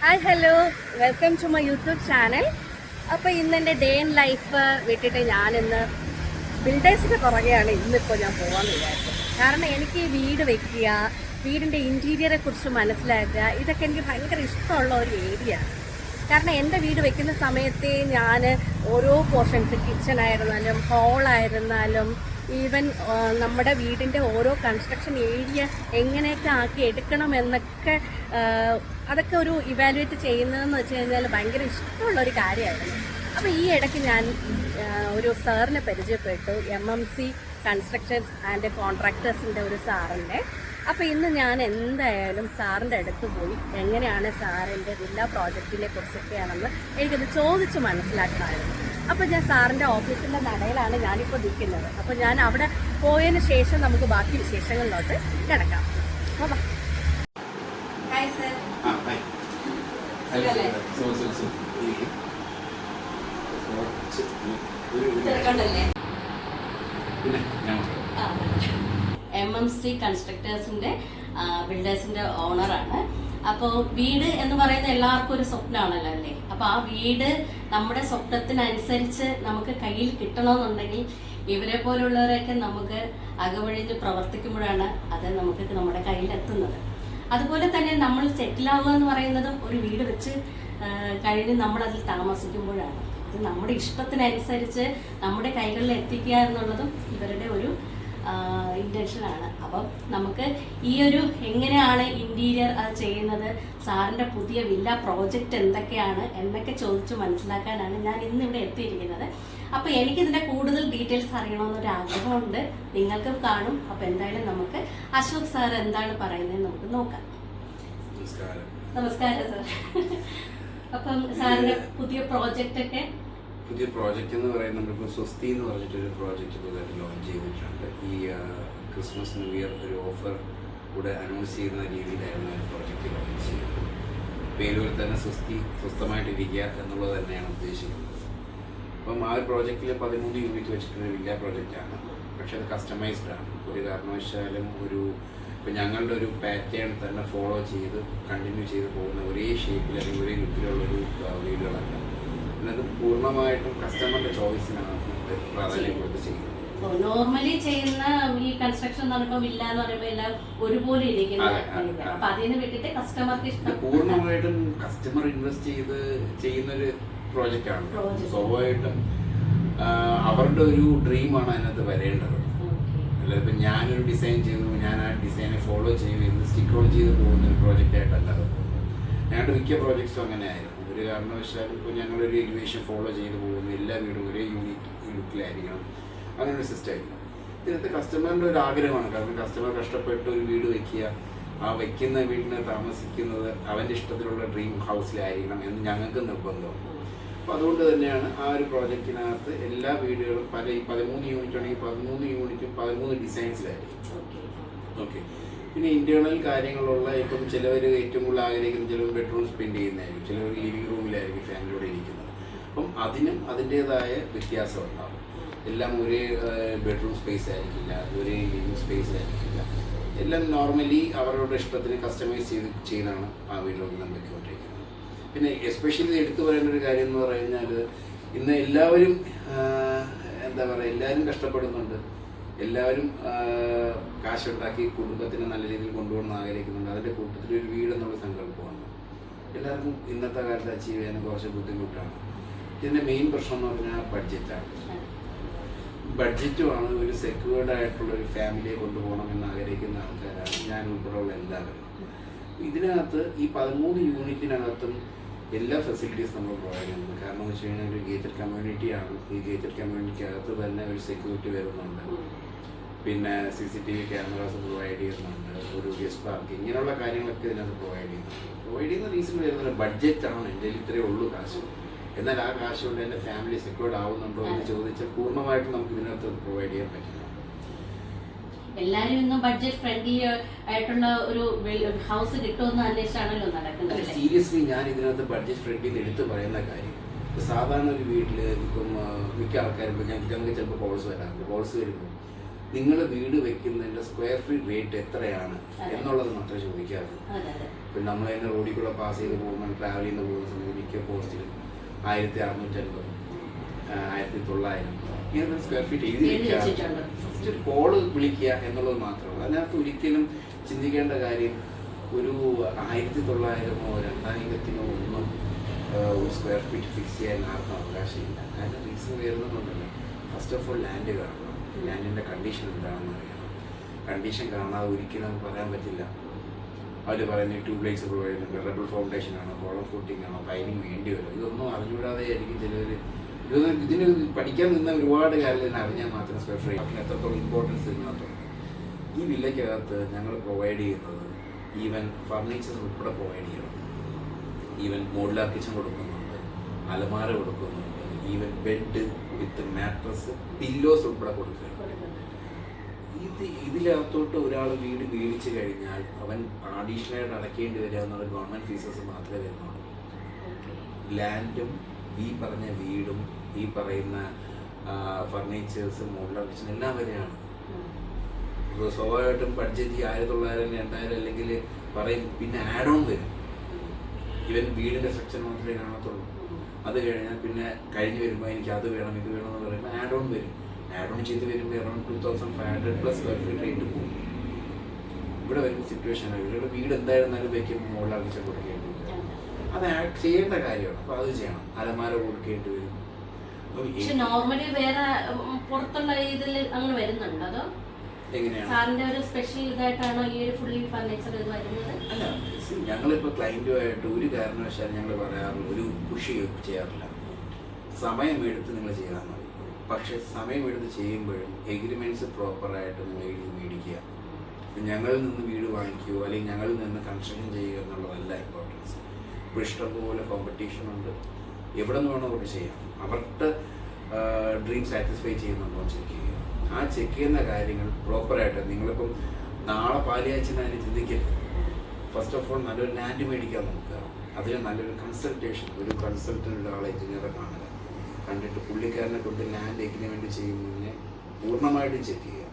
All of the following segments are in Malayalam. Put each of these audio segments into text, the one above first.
Hi hello welcome to my YouTube channel അപ്പോൾ ഇന്ന് എന്റെ ഡേ ഇൻ ലൈഫ് വിട്ടിട്ട് ഞാനിന്ന് ബിൽഡേഴ്സിന്റെ പുറകെയാണ് ഇന്നിപ്പോൾ ഞാൻ പോകാമെന്ന് വിചാരിച്ചത്. കാരണം എനിക്ക് വീട് വെക്കുക വീടിന്റെ ഇന്റീരിയറെ കുറിച്ച് മനസ്സിലാക്കുക ഇതൊക്കെ എനിക്ക് ഭയങ്കര ഇഷ്ടമുള്ള ഒരു ഏരിയ കാരണം എന്റെ വീട് വെക്കുന്ന സമയത്തെ ഞാൻ ഓരോ പോർഷൻസ് കിച്ചൺ ആയിരുന്നാലും ഹോളായിരുന്നാലും ഈവൻ നമ്മുടെ വീടിന്റെ ഓരോ കൺസ്ട്രക്ഷൻ ഏരിയ എങ്ങനെയൊക്കെ ആക്കി എടുക്കണം എന്നൊക്കെ അതൊക്കെ ഒരു ഇവാലുവേറ്റ് ചെയ്യുന്നതെന്ന് വെച്ച് കഴിഞ്ഞാൽ ഭയങ്കര ഇഷ്ടമുള്ള ഒരു കാര്യമായിരുന്നു. അപ്പോൾ ഈ ഇടയ്ക്ക് ഞാൻ ഒരു സാറിനെ പരിചയപ്പെട്ടു M M C constructions and കോൺട്രാക്ടേഴ്സിന്റെ ഒരു സാറിന്റെ അപ്പോൾ ഇന്ന് ഞാൻ എന്തായാലും സാറിന്റെ അടുത്ത് പോയി എങ്ങനെയാണ് സാറിന്റെ എല്ലാ പ്രോജക്റ്റിനെ കുറിച്ചൊക്കെയാണെന്ന് എനിക്കത് ചോദിച്ച് മനസ്സിലാക്കാമായിരുന്നു അപ്പോൾ ഞാൻ സാറിന്റെ ഓഫീസിന്റെ നടയിലാണ് ഞാനിപ്പോൾ നിൽക്കുന്നത്. അപ്പോൾ ഞാൻ അവിടെ പോയതിന് ശേഷം നമുക്ക് ബാക്കി വിശേഷങ്ങളിലോട്ട് കിടക്കാം. അപ്പോൾ വാ. ഹായ് സർ ആ, ഹായ്. സുഖല്ലേ? സുഖം, സുഖം, സുഖം. ഇരിക്ക്. കുറച്ച് ഒരു- ഒരു- തിരക്കുണ്ടല്ലേ പിന്നെ ഞാൻ എം എം സി കൺസ്ട്രക്ടേഴ്സിന്റെ ബിൽഡേഴ്സിന്റെ ഓണറാണ് അപ്പോൾ വീട് എന്ന് പറയുന്നത് എല്ലാവർക്കും ഒരു സ്വപ്നമാണല്ലോ അല്ലേ? അപ്പൊ ആ വീട് നമ്മുടെ സ്വപ്നത്തിനനുസരിച്ച് നമുക്ക് കയ്യിൽ കിട്ടണമെന്നുണ്ടെങ്കിൽ ഇവരെ പോലുള്ളവരൊക്കെ നമുക്ക് അകവഴിഞ്ഞ് പ്രവർത്തിക്കുമ്പോഴാണ് അത് നമുക്ക് നമ്മുടെ കയ്യിൽ എത്തുന്നത്. അതുപോലെ തന്നെ നമ്മൾ സെറ്റിൽ ആവുക എന്ന് പറയുന്നതും ഒരു വീട് വെച്ച് കഴിഞ്ഞ് നമ്മൾ അതിൽ താമസിക്കുമ്പോഴാണ്. അത് നമ്മുടെ ഇഷ്ടത്തിനനുസരിച്ച് നമ്മുടെ കൈകളിൽ എത്തിക്കുക എന്നുള്ളതും ഇവരുടെ ഒരു ഇന്റൻഷനാണ് അപ്പം നമുക്ക് ഈ ഒരു എങ്ങനെയാണ് ഇന്റീരിയർ ചെയ്യുന്നത്? സാറിന്റെ പുതിയ വില്ല പ്രോജക്റ്റ് എന്തൊക്കെയാണ്? എന്നൊക്കെ ചോദിച്ച് മനസ്സിലാക്കാനാണ് ഞാൻ ഇന്ന് ഇവിടെ എത്തിയിരിക്കുന്നത്. അപ്പോൾ എനിക്കിതിന്റെ കൂടുതൽ ഡീറ്റെയിൽസ് അറിയണമെന്നൊരു ആഗ്രഹമുണ്ട്. നിങ്ങൾക്കും കാണും. അപ്പോൾ എന്തായാലും നമുക്ക് അശോക് സാർ എന്താണ് പറയുന്നത് നമുക്ക് നോക്കാം. നമസ്കാരം. നമസ്കാരം സാർ. അപ്പം സാറിന്റെ പുതിയ പ്രോജക്റ്റ് ഒക്കെ പുതിയ പ്രോജക്റ്റ് എന്ന് പറയുന്നത് നമ്മളിപ്പോൾ സ്വസ്തി എന്ന് പറഞ്ഞിട്ടൊരു പ്രോജക്റ്റ് പുതുതായിട്ട് ലോഞ്ച് ചെയ്തിട്ടുണ്ട്. ഈ ക്രിസ്മസ് ന്യൂ ഇയർ ഒരു ഓഫർ കൂടെ അനൗൺസ് ചെയ്യുന്ന രീതിയിലായിരുന്നു ഒരു പ്രോജക്റ്റ് ലോഞ്ച് ചെയ്യുന്നത് പേരുകൾ തന്നെ സ്വസ്തി സ്വസ്ഥമായിട്ടിരിക്കുക എന്നുള്ളത് തന്നെയാണ് ഉദ്ദേശിക്കുന്നത്. അപ്പം ആ ഒരു പ്രോജക്റ്റിൽ പതിമൂന്ന് യൂണിറ്റ് വെച്ചിട്ടുള്ള വില്ല പ്രോജക്റ്റാണ് പക്ഷെ അത് കസ്റ്റമൈസ്ഡ് ആണ്. ഒരു കാരണവശാലും ഒരു ഇപ്പം ഞങ്ങളുടെ ഒരു പാറ്റേൺ തന്നെ ഫോളോ ചെയ്ത് കണ്ടിന്യൂ ചെയ്ത് പോകുന്ന ഒരേ ഷേപ്പിൽ അല്ലെങ്കിൽ ഒരേ ലുക്കിലുള്ളൊരു വീടുകളല്ല. എന്നത് പൂർണമായിട്ടും കസ്റ്റമറിന്റെ ചോയ്സിനാണ് പ്രാധാന്യം കൊടുത്ത് ചെയ്യുന്നത്. നോർമലി ചെയ്യുന്ന ഈ കൺസ്ട്രക്ഷൻ നടക്കുമ്പോൾ ഇല്ല എന്ന് പറയുമ്പോൾ എല്ലാം ഒരുപോലെ ഇരിക്കുന്ന അതെ, അതെ, അപ്പൊ അതിന് വിട്ടിട്ട് കസ്റ്റമർക്ക് ഇഷ്ടം. പൂർണമായിട്ടും കസ്റ്റമർ ഇൻവെസ്റ്റ് ചെയ്ത് ചെയ്യുന്നൊരു പ്രോജക്റ്റ് ആണ്. സ്വാഭാവികമായിട്ടും അവരുടെ ഒരു ഡ്രീമാണ് അതിനകത്ത് വരേണ്ടത്. അല്ലാതെ ഇപ്പം ഞാനൊരു ഡിസൈൻ ചെയ്യുന്നു ഞാൻ ആ ഡിസൈനെ ഫോളോ ചെയ്യും എന്ന് സ്റ്റിക്ക് ഓൺ ചെയ്ത് പോകുന്ന ഒരു പ്രോജക്റ്റ് ആയിട്ടല്ല അത് ഞങ്ങളുടെ മിക്ക പ്രോജക്ട്സും അങ്ങനെ ആയിരുന്നു ഒരു കാരണവശാലും ഇപ്പോൾ ഞങ്ങളൊരു എലിവേഷൻ ഫോളോ ചെയ്ത് പോകുന്നു എല്ലാ വീടും ഒരേ യൂണിക് ലുക്കിലായിരിക്കണം അങ്ങനെ ഒരു സിസ്റ്റം ഇല്ല ഇതിനകത്ത് കസ്റ്റമറിന്റെ ഒരു ആഗ്രഹമാണ്. കാരണം കസ്റ്റമർ കഷ്ടപ്പെട്ട് ഒരു വീട് വയ്ക്കുക ആ വയ്ക്കുന്ന വീടിന് താമസിക്കുന്നത് അവന്റെ ഇഷ്ടത്തിലുള്ള ഡ്രീം ഹൗസിലായിരിക്കണം എന്ന് ഞങ്ങൾക്ക് നിർബന്ധമാണ് അപ്പോൾ അതുകൊണ്ട് തന്നെയാണ് ആ ഒരു പ്രോജക്റ്റിനകത്ത് എല്ലാ വീടുകളും പല ഈ പതിമൂന്ന് യൂണിറ്റ് ആണെങ്കിൽ പതിമൂന്ന് യൂണിറ്റും പതിമൂന്ന് ഡിസൈൻസിലായിരിക്കും ഓക്കെ പിന്നെ ഇന്റേണൽ കാര്യങ്ങളുള്ള ഇപ്പം ചിലവർ ഏറ്റവും കൂടുതൽ ആഗ്രഹിക്കുന്ന ചിലവർ ബെഡ്റൂം സ്പെൻഡ് ചെയ്യുന്നതായിരിക്കും. ചിലവർ ലിവിംഗ് റൂമിലായിരിക്കും ഫാമിലിയോടെ ഇരിക്കുന്നത്. അപ്പം അതിനും അതിന്റെതായ വ്യത്യാസം ഉണ്ടാകും എല്ലാം ഒരേ ബെഡ്റൂം സ്പേസ് ആയിരിക്കില്ല. ഒരേ ലിവിംഗ് സ്പേസ് ആയിരിക്കില്ല. എല്ലാം നോർമലി അവരുടെ ഇഷ്ടത്തിന് കസ്റ്റമൈസ് ചെയ്ത് ചെയ്താണ് ആ വീടുകളിൽ വെക്കൊണ്ടിരിക്കുന്നത് പിന്നെ എസ്പെഷ്യലി എടുത്തു പറയുന്ന ഒരു കാര്യം എന്ന് പറഞ്ഞാൽ ഇന്ന് എല്ലാവരും എന്താ പറയുക എല്ലാവരും കഷ്ടപ്പെടുന്നുണ്ട്. എല്ലാവരും കാശുണ്ടാക്കി കുടുംബത്തിനെ നല്ല രീതിയിൽ കൊണ്ടുപോകണം ആഗ്രഹിക്കുന്നുണ്ട്. അതിന്റെ കൂട്ടത്തിൽ ഒരു വീട് എന്നുള്ള സങ്കല്പമാണ്. എല്ലാവർക്കും ഇന്നത്തെ കാലത്ത് അച്ചീവ് ചെയ്യാനും കുറച്ച് ബുദ്ധിമുട്ടാണ്. ഇതിന്റെ മെയിൻ പ്രശ്നം എന്ന് പറഞ്ഞാൽ ബഡ്ജറ്റാണ് ബഡ്ജറ്റുമാണ് ഒരു സെക്യൂർഡ് ആയിട്ടുള്ള ഒരു ഫാമിലിയെ കൊണ്ടുപോകണം എന്ന് ആഗ്രഹിക്കുന്ന ആൾക്കാരാണ് ഞാൻ ഉൾപ്പെടെയുള്ള എല്ലാവരും. ഇതിനകത്ത് ഈ പതിമൂന്ന് യൂണിറ്റിനകത്തും എല്ലാ ഫെസിലിറ്റീസ് നമ്മൾ പ്രൊവൈഡ് ചെയ്യുന്നുണ്ട്. കാരണം എന്ന് വെച്ച് കഴിഞ്ഞാൽ ഒരു ഗേറ്റഡ് കമ്മ്യൂണിറ്റിയാണ് ഈ ഗേറ്റഡ് കമ്മ്യൂണിറ്റിക്കകത്ത് തന്നെ ഒരു സെക്യൂരിറ്റി വരുന്നുണ്ട്. പിന്നെ C C T V cameras provide ചെയ്യുന്നുണ്ട്. ഒരു ഗസ്റ്റ് പാർക്ക് ഇങ്ങനെയുള്ള കാര്യങ്ങളൊക്കെ ഇതിനകത്ത് പ്രൊവൈഡ് ചെയ്യുന്നുണ്ട്. പ്രൊവൈഡ് ചെയ്യുന്ന റീസൺ വരുന്നത് ബഡ്ജറ്റാണ് എന്റെ ഇത്രയേ ഉള്ളൂ കാശ്. എന്നാൽ ആ കാശ് കൊണ്ട് എന്റെ ഫാമിലി സെക്യൂർഡ് ആവുന്നുണ്ടോ എന്ന് ചോദിച്ചാൽ പൂർണമായിട്ടും നമുക്ക് ഇതിനകത്ത് പ്രൊവൈഡ് ചെയ്യാൻ പറ്റില്ല. എല്ലാരും ഇന്ന് ബഡ്ജറ്റ് ഫ്രണ്ട്ലി ആയിട്ടുള്ള ഒരു ഹൗസ് കിട്ടുമെന്ന് അന്വേഷിച്ചാണല്ലോ നടക്കുന്നത് സീരിയസ്ലി ഞാൻ ഇതിനകത്ത് ബഡ്ജറ്റ് ഫ്രണ്ട്ലി എടുത്ത് പറയുന്ന കാര്യം. സാധാരണ ഒരു വീട്ടിൽ ഇപ്പം മിക്ക ആൾക്കാരും ഇപ്പം ഞങ്ങൾക്ക് നമുക്ക് ചിലപ്പോൾ കോൾസ് വരാറുണ്ട്. കോൾസ് വരുമ്പോൾ നിങ്ങൾ വീട് വെക്കുന്നതിന്റെ സ്ക്വയർ ഫീറ്റ് റേറ്റ് എത്രയാണ് എന്നുള്ളത് മാത്രമേ ചോദിക്കാറുള്ളൂ അതെ ഇപ്പം നമ്മൾ തന്നെ റോഡിൽ കൂടെ പാസ് ചെയ്ത് പോകുന്ന ട്രാവൽ ചെയ്ത് പോകുന്ന സമയത്ത് മിക്ക പോസ്റ്റിലും ആയിരത്തി അറുന്നൂറ്റൻപത് ആയിരത്തി തൊള്ളായിരം ഇങ്ങനെ സ്ക്വയർ ഫീറ്റ് എഴുതി ഫസ്റ്റ് വെക്കുക. ഒരു കോൾ വിളിക്കുക എന്നുള്ളത് മാത്രമേ ഉള്ളൂ. അതിനകത്ത് ഒരിക്കലും ചിന്തിക്കേണ്ട കാര്യം ഒരു ആയിരത്തി തൊള്ളായിരമോ രണ്ടായിരത്തിനോ ഒന്നും ഒരു സ്ക്വയർ ഫീറ്റ് ഫിക്സ് ചെയ്യാൻ ആർക്കും അവകാശമില്ല. അതിന് റീസൺ വരുന്നുണ്ടല്ലോ ഫസ്റ്റ് ഓഫ് ഓൾ ലാൻഡ് കാണണം. ലാൻഡിന്റെ കണ്ടീഷൻ എന്താണെന്ന് അറിയണം. കണ്ടീഷൻ കാണാതെ ഒരിക്കലും പറയാൻ പറ്റില്ല. അവർ പറയുന്ന ട്യൂബ് ലൈറ്റ്സ് പ്രൊവൈഡ് ചെയ്യുന്നുണ്ട് റബിൾ ഫൗണ്ടേഷൻ ആണോ കോളം ഫുട്ടിംഗ് ആണോ പൈനിങ് വേണ്ടി വരും. ഇതൊന്നും അറിഞ്ഞുകൂടാതെ ആയിരിക്കും ചിലർ ഇതൊന്നും ഇതിന് പഠിക്കാൻ നിന്ന ഒരുപാട് കാര്യങ്ങൾ അറിഞ്ഞാൽ മാത്രം സ്പെഷ്യൽ അതിന് എത്രത്തോളം ഇമ്പോർട്ടൻസ് ഇതിനകത്തുണ്ട്. ഈ വില്ലയ്ക്കകത്ത് ഞങ്ങൾ പ്രൊവൈഡ് ചെയ്യുന്നത് ഈവൻ ഫർണിച്ചർ ഉൾപ്പെടെ പ്രൊവൈഡ് ചെയ്യണം. ഈവൻ മോഡുലാർ കിച്ചൺ കൊടുക്കുന്നുണ്ട് അലമാര കൊടുക്കുന്നുണ്ട് even bed with mattress pillows ഉൾപ്പെടെ കൊടുക്കുന്നുണ്ട്. ഇത് ഇതിനകത്തോട്ട് ഒരാൾ വീട് മേടിച്ചു കഴിഞ്ഞാൽ അവൻ അഡീഷണലായിട്ട് അടയ്ക്കേണ്ടി വരിക എന്നുള്ള ഗവൺമെന്റ് ഫീസസ് മാത്രമേ വരുന്നുള്ളൂ. ലാൻഡും ഈ പറഞ്ഞ വീടും ഈ പറയുന്ന ഫർണിച്ചേഴ്സ് മോഡുലാർ കിച്ചൺ എല്ലാം വരെയാണ്. ഇപ്പോൾ സ്വാഭാവികമായിട്ടും ബഡ്ജറ്റ് ഈ ആയിരത്തി തൊള്ളായിരം രണ്ടായിരം അല്ലെങ്കിൽ പറയും പിന്നെ ആഡ് ഓൺ വരും. ഇവൻ വീടിന്റെ സ്ട്രക്ചർ മാത്രമേ കാണത്തുള്ളൂ. അത് കഴിഞ്ഞാൽ പിന്നെ കഴിഞ്ഞ് വരുമ്പോൾ എനിക്ക് അത് വേണം ഇത് വേണം എന്ന് പറയുമ്പോൾ ആഡ് ഓൺ വരും. ആഡ് ഓൺ ചെയ്ത് വരുമ്പോൾ around two thousand five hundred plus square feet rate പോകും. ഇവിടെ വരുന്ന സിറ്റുവേഷൻ ഇവിടെ വീട് എന്തായിരുന്നാലും വെക്കുമ്പോൾ മുകളിൽ കിച്ചൺ കൊടുക്കേണ്ടി വരും. അത്. ആഡ് ചെയ്യേണ്ട കാര്യമാണ്. അപ്പോൾ അത് ചെയ്യണം. അലമാര കൊടുക്കേണ്ടി വരും. പക്ഷെ നോർമലി വേറെ പുറത്തുള്ള ഇതിൽ അങ്ങനെ വരുന്നുണ്ട്? അതോ സാറിന്റെ ഒരു സ്പെഷ്യൽ ഇതായിട്ടാണോ ഈ ഒരു ഫുള്ളി ഫർണിച്ചർ ഇത് വരുന്നത്? അല്ല ഞങ്ങളിപ്പോ ക്ലൈന്റുമായിട്ട് ഒരു കാരണവശാലും ഞങ്ങൾ പറയാറില്ല ഒരു പുഷ് ചെയ്യാറില്ല. സമയമെടുത്ത് നിങ്ങൾ ചെയ്യാൻ മതി. പക്ഷെ സമയമെടുത്ത് ചെയ്യുമ്പോഴും എഗ്രിമെന്റ്സ് പ്രോപ്പറായിട്ട് നിങ്ങൾ എഴുതി മേടിക്കുക. ഞങ്ങളിൽ നിന്ന് വീട് വാങ്ങിക്കുകയോ അല്ലെങ്കിൽ ഞങ്ങളിൽ നിന്ന് കൺസ്ട്രക്ഷൻ ചെയ്യുക എന്നുള്ളതല്ല ഇമ്പോർട്ടൻസ് ഇപ്പോൾ ഇഷ്ടംപോലെ കോമ്പറ്റീഷൻ ഉണ്ട്. എവിടെ നിന്ന് വേണോ അവർക്ക് ചെയ്യാം. അവരുടെ ഡ്രീം സാറ്റിസ്ഫൈ ചെയ്യുന്നുണ്ടോ ചെക്ക് ചെയ്യുക. ആ ചെക്ക് ചെയ്യുന്ന കാര്യങ്ങൾ പ്രോപ്പറായിട്ട് നിങ്ങളിപ്പം നാളെ പാലിയാച്ചിന് തന്നെ ചിന്തിക്കരുത്. ഫസ്റ്റ് ഓഫ് ഓൾ നല്ലൊരു ലാൻഡ് മേടിക്കാൻ നോക്കുക. അതിന് നല്ലൊരു കൺസൾട്ടേഷൻ ഒരു കൺസൾട്ടന്റ് ഒരാളെ എഞ്ചിനീയറെ കാണുക. കണ്ടിട്ട് പുള്ളിക്കാരനെ കൊണ്ട് ലാൻഡ് എഗ്രിമെന്റ് ചെയ്യുന്നതിനെ പൂർണമായിട്ടും ചെക്ക് ചെയ്യുക.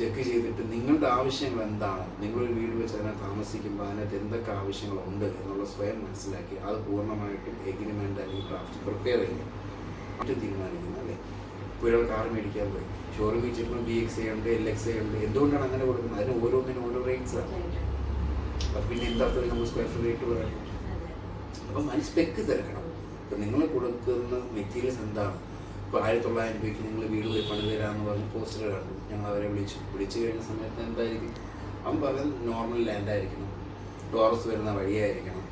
ചെക്ക് ചെയ്തിട്ട് നിങ്ങളുടെ ആവശ്യങ്ങൾ എന്താണ്? നിങ്ങളൊരു വീട് വെച്ച് അതിനെ താമസിക്കുമ്പോൾ അതിനകത്ത് എന്തൊക്കെ ആവശ്യങ്ങളുണ്ട് എന്നുള്ള സ്വയം മനസ്സിലാക്കി അത് പൂർണമായിട്ടും എഗ്രിമെന്റ് അല്ലെങ്കിൽ ഡ്രാഫ്റ്റ് പ്രിപ്പയർ ചെയ്യുക. എന്നിട്ട് തീരുമാനിക്കുന്നത് അല്ലേ? ഒരാൾ കാർ മേടിക്കാൻ പോയി. ഷോറൂമിൽ ചെല്ലുമ്പോൾ ബി എക്സ് ഉണ്ട് എൽ എക്സ് ഉണ്ട്. എന്തുകൊണ്ടാണ് അങ്ങനെ കൊടുക്കുന്നത്? അതിന് ഓരോന്നിനും ഓരോ റേറ്റ്സ് ആണ്. അപ്പം പിന്നെ എന്താ നമ്മൾ സ്ക്വയർ ഫീറ്റ് റേറ്റ് പറയാം അപ്പം അതിന് സ്പെക്ക് തിരക്കണം. അപ്പം നിങ്ങൾ കൊടുക്കുന്ന മെറ്റീരിയൽസ് എന്താണ്? ഇപ്പോൾ ആയിരത്തി തൊള്ളായിരം രൂപയ്ക്ക് നിങ്ങൾ വീട് പോയി പണി തരാമെന്ന് പറഞ്ഞ് പോസ്റ്റർ കണ്ടു. ഞങ്ങൾ അവരെ വിളിച്ചു. വിളിച്ചു കഴിഞ്ഞ സമയത്ത് എന്തായിരിക്കും? അവൻ പറഞ്ഞത് നോർമൽ ലാൻഡായിരിക്കണം ടോറസ് വരുന്ന വഴിയായിരിക്കണം.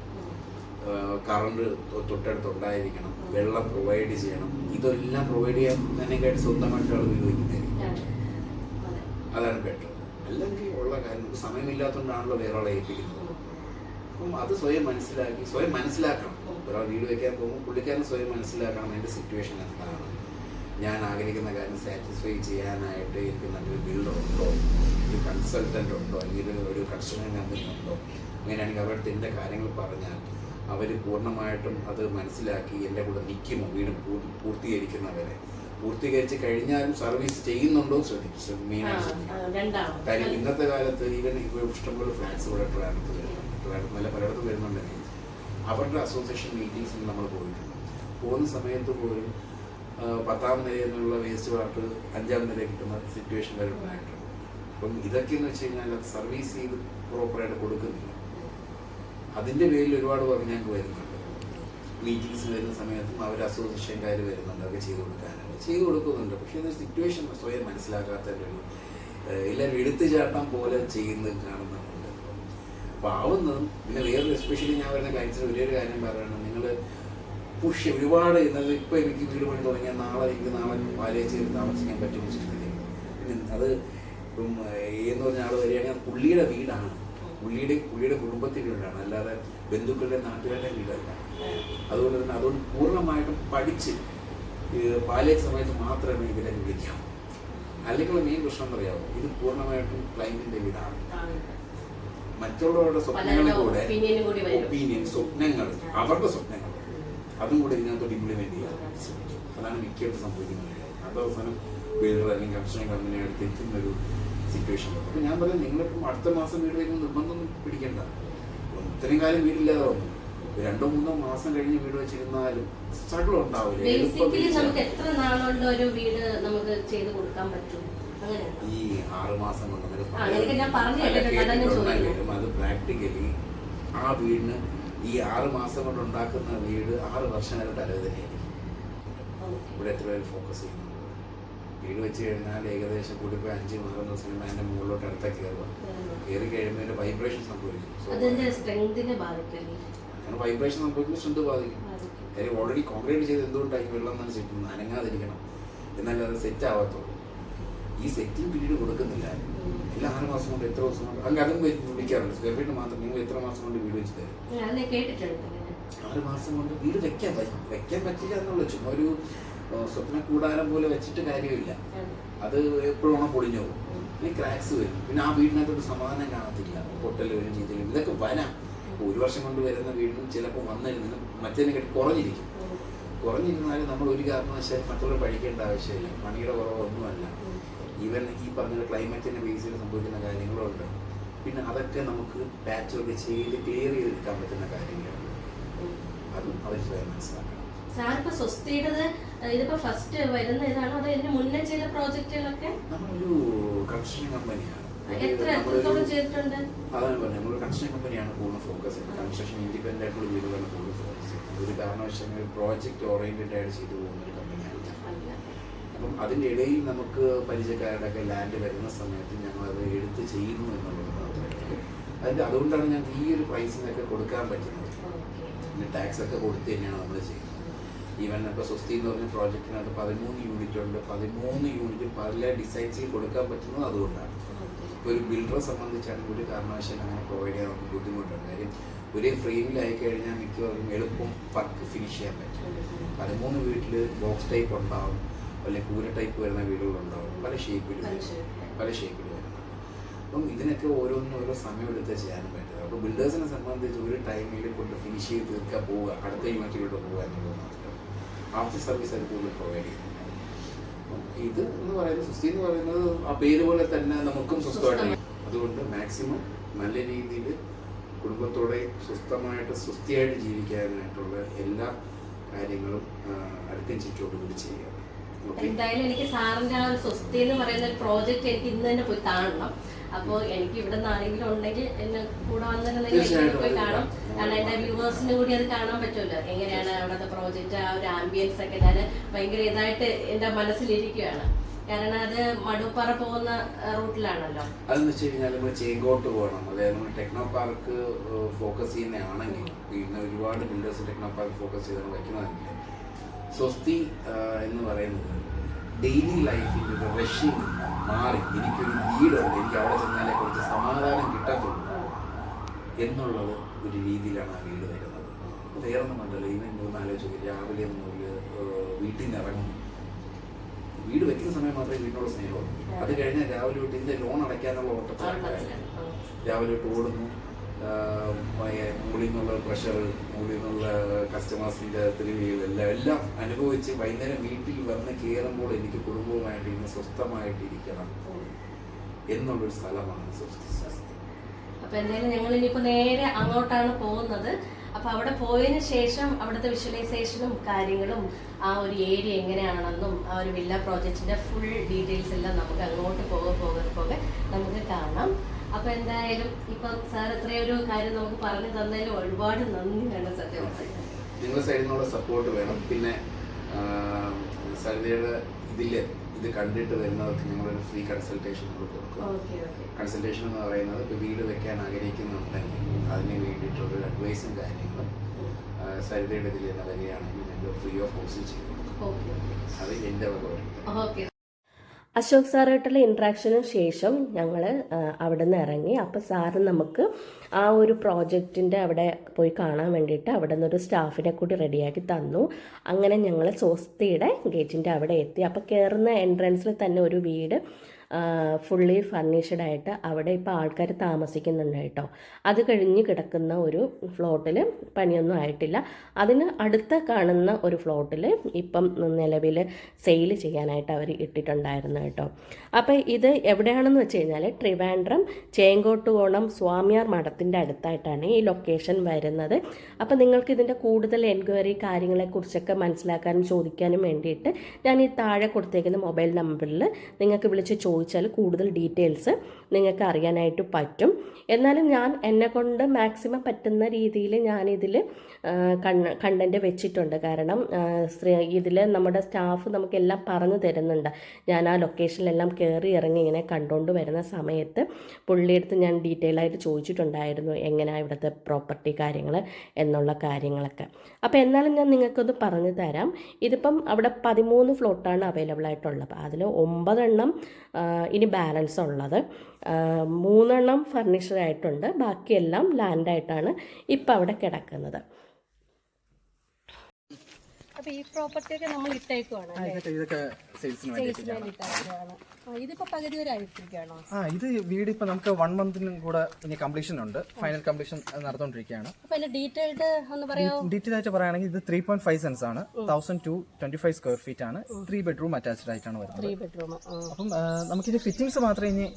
കറണ്ട് തൊട്ടടുത്തുണ്ടായിരിക്കണം. വെള്ളം പ്രൊവൈഡ് ചെയ്യണം. ഇതെല്ലാം പ്രൊവൈഡ് ചെയ്യാൻ തന്നെക്കായിട്ട് സ്വന്തമായിട്ട് ആൾ വീട് വയ്ക്കുന്നതായിരിക്കും. അതാണ് ബെറ്റർ അല്ലെങ്കിൽ ഉള്ള കാര്യം സമയമില്ലാത്തതുകൊണ്ടാണല്ലോ വേറെ ആളെ ഏൽപ്പിക്കുന്നത്. അപ്പം അത് സ്വയം മനസ്സിലാക്കി സ്വയം മനസ്സിലാക്കണം. ഒരാൾ വീട് വെക്കാൻ പോകുമ്പോൾ പുള്ളിക്കാരൻ സ്വയം മനസ്സിലാക്കണം എന്റെ സിറ്റുവേഷൻ എന്താണ്. ഞാൻ ആഗ്രഹിക്കുന്ന കാര്യം സാറ്റിസ്ഫൈ ചെയ്യാനായിട്ട് എനിക്ക് നല്ലൊരു ബിൽഡർ ഉണ്ടോ? ഒരു കൺസൾട്ടന്റ് ഉണ്ടോ? അല്ലെങ്കിൽ ഒരു കൺസ്ട്രക്ഷൻ കമ്പനി ഉണ്ടോ? അങ്ങനെയാണെങ്കിൽ അവരുടെ എന്റെ കാര്യങ്ങൾ പറഞ്ഞാൽ അവർ പൂർണമായിട്ടും അത് മനസ്സിലാക്കി എന്റെ കൂടെ നിൽക്കുമോ? വീട് പൂർ- പൂർത്തീകരിക്കുന്നവരെ. പൂർത്തീകരിച്ച് കഴിഞ്ഞാലും സർവീസ് ചെയ്യുന്നുണ്ടോ ശ്രദ്ധിച്ചു മെയിനായിട്ട് ശ്രദ്ധിക്കണം കാര്യം ഇന്നത്തെ കാലത്ത് ഈവൻ ഇപ്പോൾ ഇഷ്ടംപോലെ ഫ്ലാറ്റ്സ് ഇവിടെ ട്രാൻഡത്ത് വരുന്നുണ്ട് നല്ല പലയിടത്തും വരുന്നുണ്ടെങ്കിൽ അവരുടെ അസോസിയേഷൻ മീറ്റിംഗ്സിൽ നമ്മൾ പോയിട്ടുണ്ട്. പോകുന്ന സമയത്ത് പോലും പത്താം നിലയിൽ നിന്നുള്ള വേസ്റ്റ് വാട്ടർ അഞ്ചാം നില കിട്ടുന്ന സിറ്റുവേഷൻ വരെ ഉണ്ടായിട്ടുണ്ട്. അപ്പം ഇതൊക്കെ എന്ന് വെച്ച് കഴിഞ്ഞാൽ അത് സർവീസ് ചെയ്ത് പ്രോപ്പറായിട്ട് കൊടുക്കുന്നില്ല. അതിന്റെ പേരിൽ ഒരുപാട് പേർ ഞങ്ങൾക്ക് വരുന്നുണ്ട്. മീറ്റിംഗ്സ് വരുന്ന സമയത്തും അവർ അസോസിയേഷൻകാർ വരുന്നുണ്ട് അതൊക്കെ ചെയ്ത് കൊടുക്കാനുണ്ട് ചെയ്ത് കൊടുക്കുന്നുണ്ട്. പക്ഷേ ഇത് സിറ്റുവേഷൻ സ്വയം മനസ്സിലാക്കാത്തവരൊരു എല്ലാവരും എടുത്തു ചാട്ടം പോലെ ചെയ്യുന്നത് കാണുന്നുണ്ട്. അപ്പോൾ ആവുന്നതും പിന്നെ വേറൊരു എസ്പെഷ്യലി ഞാൻ വരുന്ന കാര്യത്തിൽ ഒരേ ഒരു കാര്യം പറയുകയാണ് നിങ്ങൾ പുഷ് ഒരുപാട് ഇന്നത് ഇപ്പോൾ എനിക്ക് വീട് പണി തുടങ്ങിയാൽ നാളെ എനിക്ക് നാളെ പാലിയേച്ച് താമസിക്കാൻ പറ്റുമെന്ന് ചിന്തിക്കുന്നു അത് ഇപ്പം എന്ന് പറഞ്ഞ ആൾ വരികയാണെങ്കിൽ പുള്ളിയുടെ വീടാണ്. പുള്ളിയുടെ പുള്ളിയുടെ കുടുംബത്തിന്റെ വീടാണ്. അല്ലാതെ ബന്ധുക്കളുടെ നാട്ടുകാരുടെ വീടല്ല. അതുകൊണ്ട് തന്നെ അതുകൊണ്ട് പൂർണമായിട്ടും പഠിച്ച് പാലയ സമയത്ത് മാത്രമേ ഇവരെ വിളിക്കാവൂ അല്ലെങ്കിൽ മെയിൻ പ്രശ്നം പറയാമോ ഇത് പൂർണമായിട്ടും ക്ലൈന്റിന്റെ വീടാണ്. മറ്റുള്ളവരുടെ സ്വപ്നങ്ങളിൽ കൂടെ വരും. ഒപ്പീനിയൻ സ്വപ്നങ്ങൾ അവരുടെ സ്വപ്നങ്ങൾ. അതും കൂടെ ഇതിനകത്തോട്ട് ഇംപ്ലിമെന്റ് ചെയ്യാൻ ശ്രമിക്കും അതാണ് മിക്കവാറും സംഭവിക്കുന്നത് അത് അവസാനം ബിൽഡർ അല്ലെങ്കിൽ കൺസ്ട്രക്ഷൻ കമ്പനിയായിട്ട് എത്തുന്ന ഒരു സിറ്റുവേഷൻ അപ്പോൾ ഞാൻ പറയാം നിങ്ങളിപ്പം അടുത്ത മാസം വീട് വരുന്ന നിർബന്ധമൊന്നും പിടിക്കേണ്ട. ഇത്രയും കാലം വീടില്ലാതെ വന്നു രണ്ടോ മൂന്നോ മാസം കഴിഞ്ഞ് വീട് വെച്ചിരുന്നാലും സ്ട്രഗിൾ ഉണ്ടാവില്ല. എളുപ്പം നമുക്ക് എത്ര നാളുകൊണ്ട് ഒരു വീട് നമുക്ക് ചെയ്ത് കൊടുക്കാൻ പറ്റും? അങ്ങനെ ഈ ആറ് മാസം കൊണ്ട് അത് പ്രാക്ടിക്കലി ആ വീടിന് ഈ ആറ് മാസം കൊണ്ട് ഉണ്ടാക്കുന്ന വീട് ആറ് വർഷം വരെ തലവേദനയായിരിക്കും. ഇവിടെ എത്ര പേര് ഫോക്കസ് ചെയ്യുന്നുണ്ട്? വീട് വെച്ച് കഴിഞ്ഞാൽ ഏകദേശം കൂടിപ്പോയി അഞ്ച് മാറുന്ന സിനിമ എന്റെ മുകളിലോട്ട് അടുത്ത കയറുക കയറി കഴിയുമ്പോൾ അതിന്റെ വൈബ്രേഷൻ സംഭവിക്കും. അങ്ങനെ വൈബ്രേഷൻ സംഭവിക്കുമ്പോൾ സ്ട്രെങ്ത് ബാധിക്കും. കാര്യം ഓൾറെഡി കോൺക്രീറ്റ് ചെയ്ത് എന്തുകൊണ്ടായി വെള്ളം നനച്ചിട്ടുണ്ട് അനങ്ങാതിരിക്കണം. എന്നാലും അത് സെറ്റ് ആവത്തുള്ളൂ. ഈ സെറ്റിംഗ് പീരീഡ് കൊടുക്കുന്നില്ല. എല്ലാ ആറ് മാസം കൊണ്ട് എത്ര ദിവസം കൊണ്ട് അല്ല അതും വിളിക്കാറുണ്ട്. സ്ക്വയർ ഫീറ്റ് മാത്രം നിങ്ങൾ എത്ര മാസം കൊണ്ട് വീട് വെച്ച് തരും? ആറ് മാസം കൊണ്ട് വീട് വെക്കാൻ പറ്റും വെക്കാൻ പറ്റില്ല എന്നുള്ള ചുമ്മാ ഒരു സ്വപ്ന കൂടാരം പോലെ വെച്ചിട്ട് കാര്യമില്ല. അത് എപ്പോഴാണോ പൊളിഞ്ഞു പോകും. പിന്നെ ക്രാക്സ് വരും. പിന്നെ ആ വീടിനകത്തൊരു സമാധാനം കാണത്തില്ല. പൊട്ടൽ വരും ചീത്തലും ഇതൊക്കെ വരാം ഒരു വർഷം കൊണ്ട് വരുന്ന വീടിനും ചിലപ്പോൾ വന്നിരുന്നു മറ്റേതിനെ കെട്ടി കുറഞ്ഞിരിക്കും. കുറഞ്ഞിരുന്നാലും നമ്മൾ ഒരു കാരണവശാലും മറ്റുള്ളവർ പഠിക്കേണ്ട ആവശ്യമില്ല. പണിയുടെ കുറവൊന്നുമല്ല. ഈവൻ ഈ പറഞ്ഞ ക്ലൈമറ്റിന്റെ ബേസിൽ സംഭവിക്കുന്ന കാര്യങ്ങളുണ്ട്. പിന്നെ അതൊക്കെ നമുക്ക് പാച്ച് ഒക്കെ ചെയ്ത് ക്ലിയർ ചെയ്തെടുക്കാൻ പറ്റുന്ന കാര്യങ്ങളാണ്. അതും അവർ സ്വയം മനസ്സിലാക്കണം. സാർ ഇപ്പൊ സ്വസ്തിയുടേത് ഇതിപ്പോ ഫസ്റ്റ് വരുന്ന ഇതാണോ അതോ ഇതിന് മുന്നേ ചെയ്ത പ്രോജക്റ്റുകളൊക്കെ നമ്മളൊരു കൺസ്ട്രക്ഷൻ കമ്പനിയാണ് അതാണ് പറഞ്ഞത്. നമ്മൾ കൺസ്ട്രക്ഷൻ കമ്പനിയാണ് കൂടുതൽ ഫോക്കസ് ചെയ്യുന്നത് കൺസ്ട്രക്ഷൻ ഇൻഡിപെൻഡന്റ് ആയിട്ടുള്ള വീടുകളാണ് കൂടുതൽ ഫോക്കസ് ചെയ്യുന്നത് ഒരു കാരണവശാലും ഒരു പ്രോജക്റ്റ് ഓറിയന്റഡ് ആയിട്ട് ചെയ്തു പോകുന്ന. അപ്പം അതിന്റെ ഇടയിൽ നമുക്ക് പരിചയക്കാരുടെ ഒക്കെ ലാൻഡ് വരുന്ന സമയത്ത് ഞങ്ങൾ അത് എടുത്ത് ചെയ്യുന്നു എന്നുള്ളത് അതിന്റെ അതുകൊണ്ടാണ് ഞങ്ങൾക്ക് ഈ ഒരു പ്രൈസിനൊക്കെ കൊടുക്കാൻ പറ്റുന്നത്. പിന്നെ ടാക്സ് ഒക്കെ കൊടുത്ത് തന്നെയാണ് നമ്മൾ ചെയ്യുന്നത്. ഈവൻ ഇപ്പോൾ സ്വസ്തി എന്ന് പറഞ്ഞ പ്രോജക്റ്റിനകത്ത് പതിമൂന്ന് യൂണിറ്റ് ഉണ്ട്. പതിമൂന്ന് യൂണിറ്റ് പല ഡിസൈൻസിൽ കൊടുക്കാൻ പറ്റുന്നത് അതുകൊണ്ടാണ്. ഇപ്പോൾ ഒരു ബിൽഡറെ സംബന്ധിച്ചാണെങ്കിൽ ഒരു കാരണവശാലും അങ്ങനെ പ്രൊവൈഡ് ചെയ്യാൻ നമുക്ക് ബുദ്ധിമുട്ടുണ്ട്. കാര്യം ഒരേ ഫ്രെയിമിലായി കഴിഞ്ഞാൽ മിക്കവാറും എളുപ്പം വർക്ക് ഫിനിഷ് ചെയ്യാൻ പറ്റും. പതിമൂന്ന് വീട്ടിൽ ബോക്സ് ടൈപ്പ് ഉണ്ടാവും. അല്ലെങ്കിൽ കൂര ടൈപ്പ് വരുന്ന വീടുകളുണ്ടാവും. പല ഷേപ്പിൽ പല ഷേപ്പിൽ വരുന്നുണ്ട് അപ്പം ഇതിനൊക്കെ ഓരോന്നും ഓരോ സമയമെടുത്ത് ചെയ്യാനും പറ്റുന്നത് അപ്പോൾ ബിൽഡേഴ്സിനെ സംബന്ധിച്ച് ഒരു ടൈമിൽ കൊണ്ട് ഫിനിഷ് ചെയ്ത് തീർക്കാൻ പോവുക അടുത്ത യൂണിറ്റിലോട്ട് പോവുക എന്നുള്ളത് മാത്രം. ആഫ്റ്റർ സർവീസ് അത് കൂടുതൽ പ്രൊവൈഡ് ചെയ്യുന്നുണ്ട് അപ്പം ഇത് എന്ന് പറയുന്നത് സുസ്തി എന്ന് പറയുന്നത് ആ പേര് പോലെ തന്നെ നമുക്കും സ്വസ്ഥമായിട്ട് അതുകൊണ്ട് മാക്സിമം നല്ല രീതിയിൽ കുടുംബത്തോടെ സ്വസ്ഥമായിട്ട് സ്വസ്ഥയായിട്ട് ജീവിക്കാനായിട്ടുള്ള എല്ലാ കാര്യങ്ങളും അടുത്തും ചുറ്റോടുകൂടി ചെയ്യുക. എന്തായാലും എനിക്ക് സാറിന്റെ ആ ഒരു സ്വസ്തി എന്ന് പറയുന്ന ഒരു പ്രോജക്റ്റ് എനിക്ക് ഇന്ന് തന്നെ പോയി കാണണം. അപ്പോൾ എനിക്ക് ഇവിടെ നിന്നാണെങ്കിലും ഉണ്ടെങ്കിൽ എന്നെ കൂടെ തീർച്ചയായിട്ടും പോയി കാണാം. കാരണം എന്റെ വ്യൂവേഴ്സിന് കൂടി അത് കാണാൻ പറ്റുമല്ലോ. എങ്ങനെയാണ് അവിടുത്തെ പ്രോജക്റ്റ് ആ ഒരു ആംബിയൻസ് ഒക്കെ. ഞാൻ ഭയങ്കര ഇതായിട്ട് എന്റെ മനസ്സിലിരിക്കുകയാണ് കാരണം അത് മടുപ്പാറ പോകുന്ന റൂട്ടിലാണല്ലോ. അതെന്ന് വെച്ച് കഴിഞ്ഞാൽ നമ്മൾ ചേങ്കോട്ട് പോകണം. അതായത് നമ്മൾ ടെക്നോ പാർക്ക് ഫോക്കസ് ചെയ്യുന്നതാണെങ്കിൽ പിന്നെ ഒരുപാട് ബിൽഡേഴ്സ് ടെക്നോ പാർക്ക് ഫോക്കസ് ചെയ്ത് വയ്ക്കുന്നതെങ്കിൽ സ്വസ്തി എന്ന് പറയുന്നത് ഡെയിലി ലൈഫിൽ ഒരു റഷ്യയിൽ മാറി. എനിക്കൊരു വീടുണ്ട്. എനിക്ക് അവിടെ ചെന്നാലേ കുറച്ച് സമാധാനം കിട്ടത്തുള്ളൂ എന്നുള്ളത് ഒരു രീതിയിലാണ് ആ വീട് വരുന്നത്. വേറെ ഒന്നും കണ്ടല്ലോ ഇവൻ മൂന്നാലോചിച്ച് രാവിലെ മുതൽ വീട്ടിൽ നിന്ന് ഇറങ്ങും വീട് വെക്കുന്ന സമയം മാത്രമേ വീട്ടിനുള്ള സ്നേഹമുള്ളൂ. അത് കഴിഞ്ഞാൽ രാവിലെ തൊട്ട് ഇതിന്റെ ലോൺ അടയ്ക്കാനുള്ള ഓട്ടത്തിലാണ് രാവിലെ തൊട്ട് ഓടുന്നു. മുകളിൽ നിന്നുള്ള പ്രഷർ മുകളിൽ നിന്നുള്ള കസ്റ്റമേഴ്സിന്റെ തിരിവുകൾ എല്ലാം എല്ലാം അനുഭവിച്ച് വൈകുന്നേരം വീട്ടിൽ വന്ന് കയറുമ്പോൾ എനിക്ക് കുടുംബവുമായിട്ട് ഇന്ന് സ്വസ്ഥമായിട്ട് ഇരിക്കണം എന്നുള്ളൊരു സ്ഥലമാണ് അപ്പൊ എന്തായാലും ഞങ്ങൾ ഇനിയിപ്പോ നേരെ അങ്ങോട്ടാണ് പോകുന്നത്. അപ്പൊ അവിടെ പോയതിന് ശേഷം അവിടുത്തെ വിഷ്വലൈസേഷനും കാര്യങ്ങളും ആ ഒരു ഏരിയ എങ്ങനെയാണെന്നും ആ ഒരു വില്ല പ്രോജക്റ്റിന്റെ ഫുൾ ഡീറ്റെയിൽസ് എല്ലാം നമുക്ക് അങ്ങോട്ട് പോകെ പോകെ പോകെ നമുക്ക് കാണാം. അപ്പൊ എന്തായാലും ഇപ്പൊ സാർ ഇത്രയൊരു കാര്യം നമുക്ക് പറഞ്ഞു തന്നതിൽ ഒരുപാട് നന്ദി വേണം സത്യം. നിങ്ങളുടെ സൈഡിൽ നിന്നുള്ള സപ്പോർട്ട് വേണം. പിന്നെ സരിതയുടെ ഇതിൽ ഇത് കണ്ടിട്ട് വരുന്നവർക്ക് ഞങ്ങളൊരു ഫ്രീ കൺസൾട്ടേഷൻ കൊടുക്കും. കൺസൾട്ടേഷൻ എന്ന് പറയുന്നത് ഇപ്പോൾ വീട് വെക്കാൻ ആഗ്രഹിക്കുന്നുണ്ടെങ്കിൽ അതിന് വേണ്ടിയിട്ടുള്ളൊരു അഡ്വൈസും കാര്യങ്ങളും സരിതയുടെ ഇതിൽ തന്നെ വരികയാണെങ്കിൽ ഞങ്ങൾ ഫ്രീ ഓഫ് കോസ്റ്റ് ചെയ്തു അത് എന്റെ വക അശോക് സാറായിട്ടുള്ള ഇൻട്രാക്ഷന് ശേഷം ഞങ്ങൾ അവിടെ നിന്ന് ഇറങ്ങി. അപ്പോൾ സാറ് നമുക്ക് ആ ഒരു പ്രോജക്റ്റിന്റെ അവിടെ പോയി കാണാൻ വേണ്ടിയിട്ട് അവിടെ നിന്നൊരു സ്റ്റാഫിനെ കൂടി റെഡിയാക്കി തന്നു. അങ്ങനെ ഞങ്ങൾ സ്വസ്തിയുടെ ഗേറ്റിന്റെ അവിടെ എത്തി. അപ്പോൾ കയറുന്ന എൻട്രൻസിൽ തന്നെ ഒരു വീട് ഫുള്ളി ഫർണിഷ്ഡ് ആയിട്ട് അവിടെ ഇപ്പോൾ ആൾക്കാർ താമസിക്കുന്നുണ്ട് കേട്ടോ. അത് കഴിഞ്ഞ് കിടക്കുന്ന ഒരു ഫ്ലോട്ടിൽ പണിയൊന്നും ആയിട്ടില്ല. അതിന് അടുത്ത കാണുന്ന ഒരു ഫ്ലോട്ടിൽ ഇപ്പം നിലവിൽ സെയിൽ ചെയ്യാനായിട്ട് അവർ ഇട്ടിട്ടുണ്ടായിരുന്നു കേട്ടോ. അപ്പോൾ ഇത് എവിടെയാണെന്ന് വെച്ച് കഴിഞ്ഞാൽ ട്രിവാൻഡ്രം ചേങ്കോട്ടുകോണം സ്വാമിയാർ മഠത്തിന്റെ അടുത്തായിട്ടാണ് ഈ ലൊക്കേഷൻ വരുന്നത്. അപ്പോൾ നിങ്ങൾക്ക് ഇതിന്റെ കൂടുതൽ എൻക്വയറി കാര്യങ്ങളെക്കുറിച്ചൊക്കെ മനസ്സിലാക്കാനും ചോദിക്കാനും വേണ്ടിയിട്ട് ഞാൻ ഈ താഴെ കൊടുത്തേക്കുന്ന മൊബൈൽ നമ്പറിൽ നിങ്ങൾക്ക് വിളിച്ച് ചോദിച്ചാൽ കൂടുതൽ ഡീറ്റെയിൽസ് നിങ്ങൾക്ക് അറിയാനായിട്ട് പറ്റും. എന്നാലും ഞാൻ എന്നെ കൊണ്ട് മാക്സിമം പറ്റുന്ന രീതിയിൽ ഞാനിതിൽ കണ്ടന്റ് വെച്ചിട്ടുണ്ട്. കാരണം ഇതിൽ നമ്മുടെ സ്റ്റാഫ് നമുക്കെല്ലാം പറഞ്ഞു തരുന്നുണ്ട്. ഞാൻ ആ ലൊക്കേഷനിലെല്ലാം കയറി ഇറങ്ങി ഇങ്ങനെ കണ്ടുകൊണ്ട് വരുന്ന സമയത്ത് പുള്ളിയെടുത്ത് ഞാൻ ഡീറ്റെയിൽ ആയിട്ട് ചോദിച്ചിട്ടുണ്ടായിരുന്നു എങ്ങനെയാണ് ഇവിടുത്തെ പ്രോപ്പർട്ടി കാര്യങ്ങൾ എന്നുള്ള കാര്യങ്ങളൊക്കെ. അപ്പോൾ എന്നാലും ഞാൻ നിങ്ങൾക്കൊന്ന് പറഞ്ഞു തരാം. ഇതിപ്പം അവിടെ പതിമൂന്ന് ഫ്ലോട്ടാണ് അവൈലബിൾ ആയിട്ടുള്ളത്. അതിൽ ഒമ്പതെണ്ണം ഇനി ബാലൻസ് ഉള്ളത്. മൂന്നെണ്ണം ഫർണിച്ചർ ആയിട്ടുണ്ട്. ബാക്കിയെല്ലാം ലാൻഡായിട്ടാണ് ഇപ്പോൾ അവിടെ കിടക്കുന്നത്. അപ്പൊ ഈ പ്രോപ്പർട്ടി ഒക്കെ നമ്മൾ ഇട്ടേക്കുവാണ് ഇതൊക്കെ സെയിൽസിന് വേണ്ടിയിട്ടാണ് ഇതിപ്പോ പകുതി വരെ ആയിട്ടിരിക്കുകയാണോ? ആ ഇത് വീട് ഇപ്പൊ നമുക്ക് വൺ മന്തിനും കൂടെ ഇനി കംപ്ലീഷൻ ഉണ്ട്. ഫൈനൽ കംപ്ലീഷൻ നടന്നുകൊണ്ടിരിക്കുകയാണ് അപ്പൊ അതിന്റെ ഡീറ്റെയിൽഡ് ഒന്ന് പറയോ ഡീറ്റെയിൽ ആയിട്ട് പറയുകയാണെങ്കിൽ ഇത് ത്രീ പോയിന്റ് ഫൈവ് സെൻസ് ആണ്. Thousand two twenty five square feet ആണ്. ത്രീ ബെഡ്റൂം അറ്റാച്ച്ഡ് ആയിട്ടാണ് വരുന്നത്. ത്രീ ബെഡ്റൂം അപ്പം നമുക്കിത് ഫിറ്റിംഗ്സ് മാത്രമേ ഇനി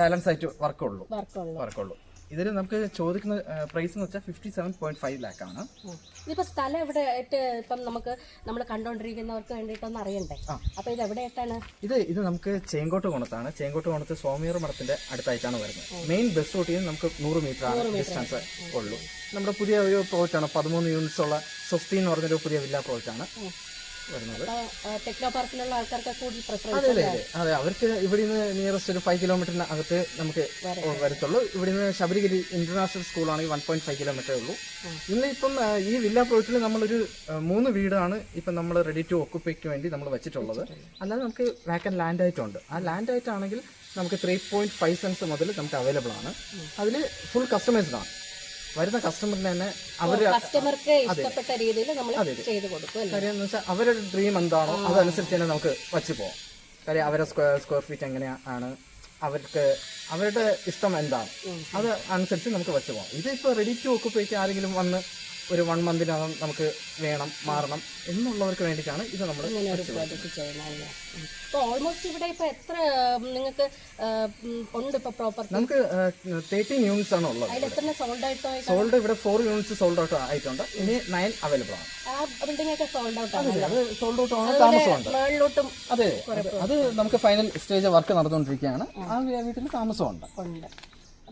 ബാലൻസ് ആയിട്ട് വർക്കുള്ളൂ വർക്കുള്ളൂ വർക്കുള്ളൂ ഇതിൽ നമുക്ക് ചോദിക്കുന്ന പ്രൈസ് എന്ന് വെച്ചാൽ fifty seven point five lakh ആണ്. ഇതിപ്പോ സ്ഥലം എവിടെ ആയിട്ട് ഇപ്പം നമുക്ക് നമ്മൾ കണ്ടോണ്ടിരിക്കുന്നവർക്ക് വേണ്ടിയിട്ടൊന്ന് അറിയണ്ടേ? അപ്പൊ ഇത് എവിടെയായിട്ടാണ് ഇത് ഇത് നമുക്ക് ചേങ്കോട്ട് കോണത്താണ്. ചേങ്കോട്ട് കോണത്ത് സ്വാമിയൂർ മഠത്തിന്റെ അടുത്തായിട്ടാണ് വരുന്നത്. മെയിൻ ബസ് റൂട്ടിൽ നിന്ന് നമുക്ക് നൂറ് മീറ്റർ ആണ് ഡിസ്റ്റൻസ് ഉള്ളൂ. നമ്മുടെ പുതിയ ഒരു പ്രോജക്റ്റ് ആണ്. പതിമൂന്ന് യൂണിറ്റ്സ് ഉള്ള സ്വസ്തി എന്ന് പറഞ്ഞൊരു പുതിയ വില്ല പ്രോജക്റ്റ് ആണ്. വരുന്നത്. ടെക്നോ പാർക്കിലുള്ള ആൾക്കാർക്ക് കൂടുതൽ അതെ പ്രിഫറൻസ് അതെ. അവർക്ക് ഇവിടെ നിന്ന് നിയറസ്റ്റ് ഒരു ഫൈവ് കിലോമീറ്ററിന് അകത്ത് നമുക്ക് വരത്തുള്ളൂ. ഇവിടെ നിന്ന് ശബരിഗിരി ഇന്റർനാഷണൽ സ്കൂളാണെങ്കിൽ വൺ പോയിന്റ് ഫൈവ് കിലോമീറ്ററേ ഉള്ളൂ. ഇന്ന് ഇപ്പം ഈ വില്ല പ്രോജക്റ്റിൽ നമ്മളൊരു മൂന്ന് വീടാണ് ഇപ്പം നമ്മൾ റെഡി ടു ഒക്കുപ്പയ്ക്ക് വേണ്ടി നമ്മൾ വെച്ചിട്ടുള്ളത്. അല്ലാതെ നമുക്ക് വാക്കൻ ലാൻഡ് ആയിട്ടുണ്ട് ആ ലാൻഡ് ആയിട്ടാണെങ്കിൽ നമുക്ക് ത്രീ പോയിന്റ് ഫൈവ് സെൻസ് മുതൽ നമുക്ക് അവൈലബിൾ ആണ്. അതിൽ ഫുൾ കസ്റ്റമൈസ്ഡ് ആണ്. വരുന്ന കസ്റ്റമറിന് തന്നെ അവർ കസ്റ്റമർക്ക് ഇഷ്ടപ്പെട്ട രീതിയിൽ നമ്മൾ ചെയ്ത് കൊടുക്കും കാര്യം എന്ന് വെച്ചാൽ അവരുടെ ഡ്രീം എന്താണോ അതനുസരിച്ച് തന്നെ നമുക്ക് വച്ച് പോകാം കാര്യം അവരുടെ സ്ക്വയർ സ്ക്വയർ ഫീറ്റ് എങ്ങനെയാണ് അവർക്ക് അവരുടെ ഇഷ്ടം എന്താണ് അത് അനുസരിച്ച് നമുക്ക് വച്ച് പോകാം ഇതിപ്പോ റെഡി ടു ഓക്കുപ്പേക്ക് ആരെങ്കിലും വന്ന് ഒരു വൺ മന്തിനകം നമുക്ക് വേണം മാറണം എന്നുള്ളവർക്ക് വേണ്ടിയിട്ടാണ് ഇത് നമ്മൾ പ്രോജക്റ്റ് ചെയ്യണമല്ലേ ഇപ്പൊ ഓൾമോസ്റ്റ് ഇവിടെ ഇപ്പൊ എത്ര നിങ്ങൾക്ക് ഉണ്ട് ഇപ്പൊ പ്രോപ്പർട്ടി നമുക്ക് തേർട്ടീൻ യൂണിറ്റ്സ് ആണ് ഉള്ളത് അതിൽ എത്ര സോൾഡ് ആയിട്ടോ സോൾഡ് ഇവിടെ ഫോർ യൂണിറ്റ്സ് സോൾഡ് ഔട്ട് ആയിട്ടുണ്ട്. ഇനി നയൻ അവൈലബിൾ ആണ്. ആ ബിൽഡിംഗ് ഒക്കെ സോൾഡ് ഔട്ട് ആണ് അത് സോൾഡ് ഔട്ട് ആണ് താമസമുണ്ട് മുകളിലോട്ടും അതെ അത് അത് നമുക്ക് ഫൈനൽ സ്റ്റേജ് വർക്ക് നടന്നുകൊണ്ടിരിക്കുകയാണ്. ആ. വീട്ടിൽ താമസമുണ്ട് ഉണ്ട്.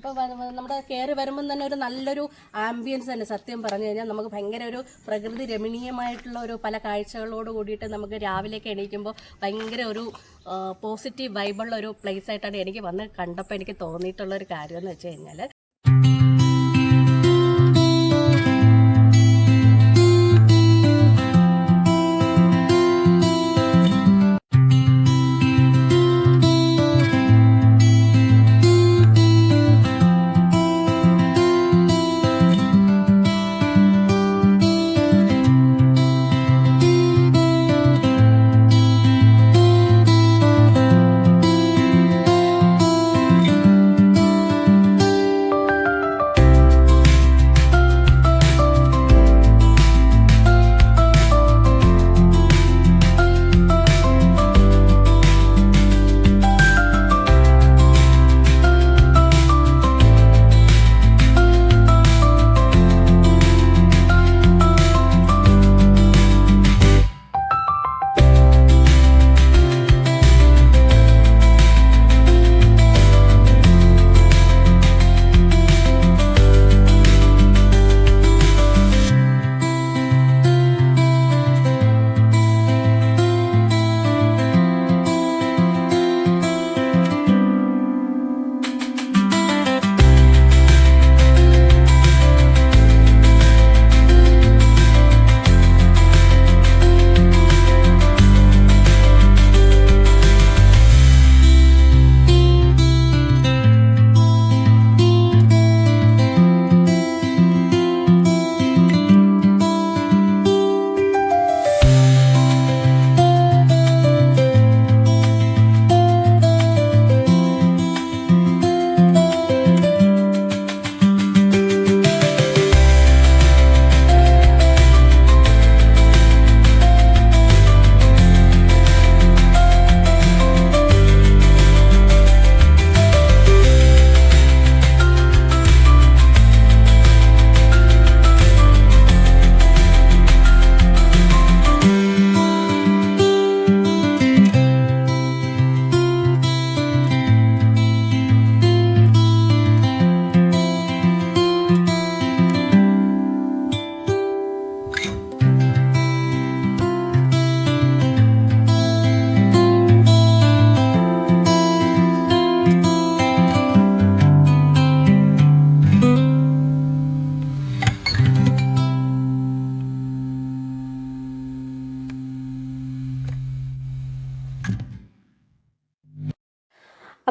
അപ്പോൾ നമ്മുടെ കയറി വരുമ്പം തന്നെ ഒരു നല്ലൊരു ആംബിയൻസ് തന്നെ സത്യം പറഞ്ഞു കഴിഞ്ഞാൽ നമുക്ക് ഭയങ്കര ഒരു പ്രകൃതി രമണീയമായിട്ടുള്ള ഒരു പല കാഴ്ചകളോട് കൂടിയിട്ട് നമുക്ക് രാവിലെയൊക്കെ എണീക്കുമ്പോൾ ഭയങ്കര ഒരു പോസിറ്റീവ് വൈബുള്ള ഒരു പ്ലേസ് ആയിട്ടാണ് എനിക്ക് വന്ന് കണ്ടപ്പോൾ എനിക്ക് തോന്നിയിട്ടുള്ള ഒരു കാര്യം എന്ന് വെച്ച് കഴിഞ്ഞാൽ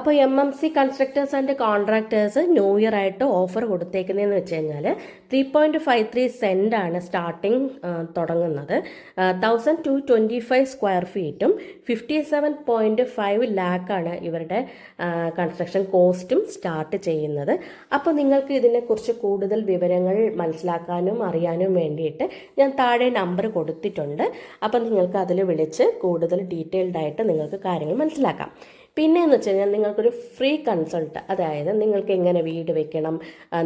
അപ്പോൾ M M C constructors and contractors new year ആയിട്ട് ഓഫർ കൊടുത്തേക്കുന്നതെന്ന് വെച്ച് കഴിഞ്ഞാൽ ത്രീ പോയിന്റ് ഫൈവ് ത്രീ സെന്റാണ് സ്റ്റാർട്ടിങ് തുടങ്ങുന്നത്. Thousand two twenty five square ഫീറ്റും fifty seven point five ലാക്കാണ് ഇവരുടെ കൺസ്ട്രക്ഷൻ കോസ്റ്റും സ്റ്റാർട്ട് ചെയ്യുന്നത്. അപ്പോൾ നിങ്ങൾക്ക് ഇതിനെക്കുറിച്ച് കൂടുതൽ വിവരങ്ങൾ മനസ്സിലാക്കാനും അറിയാനും വേണ്ടിയിട്ട് ഞാൻ താഴെ നമ്പർ കൊടുത്തിട്ടുണ്ട്. അപ്പോൾ നിങ്ങൾക്ക് അതിൽ വിളിച്ച് കൂടുതൽ ഡീറ്റെയിൽഡ് ആയിട്ട് നിങ്ങൾക്ക് കാര്യങ്ങൾ മനസ്സിലാക്കാം. പിന്നെ എന്ന് വെച്ച് കഴിഞ്ഞാൽ നിങ്ങൾക്കൊരു ഫ്രീ കൺസൾട്ട് അതായത് നിങ്ങൾക്ക് എങ്ങനെ വീട് വെക്കണം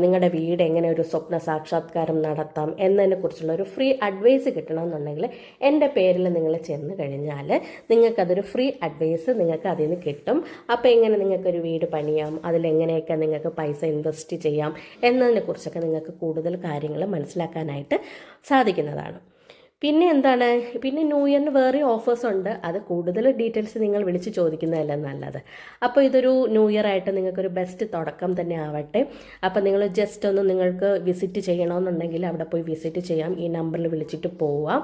നിങ്ങളുടെ വീട് എങ്ങനെ ഒരു സ്വപ്ന സാക്ഷാത്കാരം നടത്താം എന്നതിനെക്കുറിച്ചുള്ള ഒരു ഫ്രീ അഡ്വൈസ് കിട്ടണമെന്നുണ്ടെങ്കിൽ എന്റെ പേരിൽ നിങ്ങൾ ചെന്ന് കഴിഞ്ഞാൽ നിങ്ങൾക്കതൊരു ഫ്രീ അഡ്വൈസ് നിങ്ങൾക്ക് അതിൽ നിന്ന് കിട്ടും. അപ്പോൾ എങ്ങനെ നിങ്ങൾക്കൊരു വീട് പണിയാം അതിലെങ്ങനെയൊക്കെ നിങ്ങൾക്ക് പൈസ ഇൻവെസ്റ്റ് ചെയ്യാം എന്നതിനെക്കുറിച്ചൊക്കെ നിങ്ങൾക്ക് കൂടുതൽ കാര്യങ്ങൾ മനസ്സിലാക്കാനായിട്ട് സാധിക്കുന്നതാണ്. പിന്നെ എന്താണ്? പിന്നെ ന്യൂ ഇയറിന് വേറെ ഓഫേഴ്സ് ഉണ്ട്. അത് കൂടുതൽ ഡീറ്റെയിൽസ് നിങ്ങൾ വിളിച്ച് ചോദിക്കുന്നതല്ല നല്ലത്. അപ്പോൾ ഇതൊരു ന്യൂ ഇയർ ആയിട്ട് നിങ്ങൾക്കൊരു ബെസ്റ്റ് തുടക്കം തന്നെ ആവട്ടെ. അപ്പോൾ നിങ്ങൾ ജസ്റ്റ് ഒന്ന് നിങ്ങൾക്ക് വിസിറ്റ് ചെയ്യണമെന്നുണ്ടെങ്കിൽ അവിടെ പോയി വിസിറ്റ് ചെയ്യാം. ഈ നമ്പറിൽ വിളിച്ചിട്ട് പോവാം.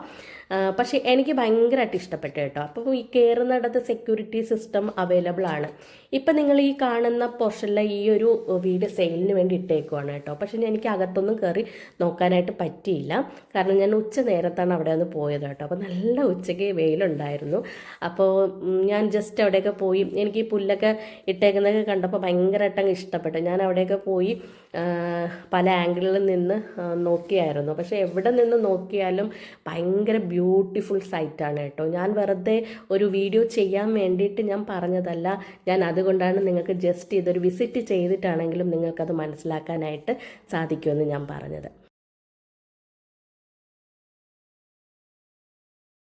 പക്ഷേ എനിക്ക് ഭയങ്കരമായിട്ട് ഇഷ്ടപ്പെട്ടു കേട്ടോ. അപ്പോൾ ഈ കയറുന്നിടത്ത് സെക്യൂരിറ്റി സിസ്റ്റം അവൈലബിൾ ആണ്. ഇപ്പം നിങ്ങൾ ഈ കാണുന്ന പോർഷനിലെ ഈ ഒരു വീട് സെയിലിന് വേണ്ടി ഇട്ടേക്കുവാണ് കേട്ടോ. പക്ഷേ എനിക്ക് അകത്തൊന്നും കയറി നോക്കാനായിട്ട് പറ്റിയില്ല. കാരണം ഞാൻ ഉച്ച നേരത്താണ് അവിടെ ഒന്ന് പോയത് കേട്ടോ. അപ്പോൾ നല്ല ഉച്ചയ്ക്ക് വെയിലുണ്ടായിരുന്നു. അപ്പോൾ ഞാൻ ജസ്റ്റ് അവിടെയൊക്കെ പോയി. എനിക്ക് ഈ പുല്ലൊക്കെ ഇട്ടേക്കുന്നതൊക്കെ കണ്ടപ്പോൾ ഭയങ്കരമായിട്ട് അങ്ങ് ഇഷ്ടപ്പെട്ടു. ഞാൻ അവിടെയൊക്കെ പോയി പല ആംഗിളിൽ നിന്ന് നോക്കിയായിരുന്നു. പക്ഷേ എവിടെ നിന്ന് നോക്കിയാലും ഭയങ്കര ബ്യൂട്ടിഫുൾ സൈറ്റാണ് കേട്ടോ. ഞാൻ വെറുതെ ഒരു വീഡിയോ ചെയ്യാൻ വേണ്ടിയിട്ട് ഞാൻ പറഞ്ഞതല്ല. ഞാൻ അതുകൊണ്ടാണ് നിങ്ങൾക്ക് ജസ്റ്റ് ഇതൊരു വിസിറ്റ് ചെയ്തിട്ടാണെങ്കിലും നിങ്ങൾക്കത് മനസ്സിലാക്കാനായിട്ട് സാധിക്കുമെന്ന് ഞാൻ പറഞ്ഞത്.